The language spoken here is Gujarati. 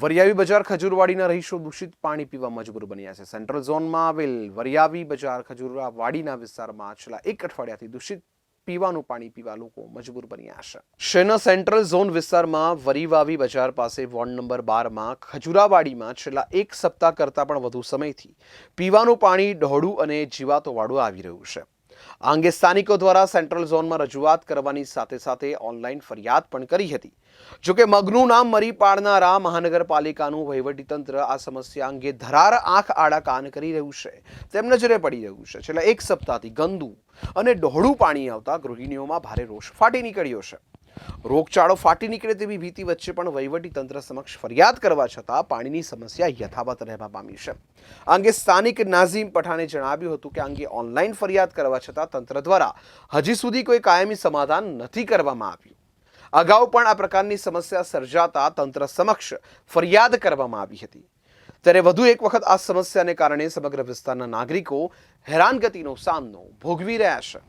વરિયાવી બજાર ખજૂરવાડીના રહીશો દૂષિત પાણી પીવા મજબૂર બન્યા છે. સેન્ટ્રલ ઝોનમાં આવેલ વરિયાવી બજાર ખજૂરવાડીના વિસ્તારમાં છેલ્લા એક અઠવાડિયાથી દૂષિત પીવાનું પાણી પીવા લોકો મજબૂર બન્યા છે. શહેરના સેન્ટ્રલ ઝોન વિસ્તારમાં વરીવાવી બજાર પાસે વોર્ડ નંબર બારમાં ખજુરાવાડીમાં છેલ્લા એક સપ્તાહ કરતાં પણ વધુ સમયથી પીવાનું પાણી ડહોળું અને જીવાતોવાળું આવી રહ્યું છે. આ અંગે સ્થાનિકો દ્વારા સેન્ટ્રલ ઝોનમાં રજૂઆત કરવાની સાથે સાથે ઓનલાઈન ફરિયાદ પણ કરી હતી. જોકે મગનું નામ મરી પાડનારા મહાનગરપાલિકાનું વહીવટીતંત્ર આ સમસ્યા અંગે ધરાર આંખ આડા કાન કરી રહ્યું છે. તેમ નજરે પડી રહ્યું છે. છેલ્લા એક સપ્તાહથી ગંદુ અને ડહોળું પાણી આવતા ગૃહિણીઓમાં ભારે રોષ ફાટી નીકળ્યો છે. રોગચાળો ફાટી નીકળે તેવી ભીતિ વચ્ચે પણ તંત્ર સમક્ષ ફરિયાદ કરવા છતાં પાણીની સમસ્યા યથાવત રહેવા પામી છે. આ અંગે સ્થાનિક નાઝીમ પઠાણે જણાવ્યું હતું કે આ અંગે ઓનલાઈન ફરિયાદ કરવા છતાં તંત્ર દ્વારા હજી સુધી કોઈ કાયમી સમાધાન નથી કરવામાં આવ્યું. અગાઉ પણ આ પ્રકારની સમસ્યા સર્જાતા તંત્ર સમક્ષ ફરિયાદ કરવામાં આવી હતી. ત્યારે વધુ એક વખત આ સમસ્યાને કારણે સમગ્ર વિસ્તારના નાગરિકો હેરાનગતિનો સામનો ભોગવી રહ્યા છે.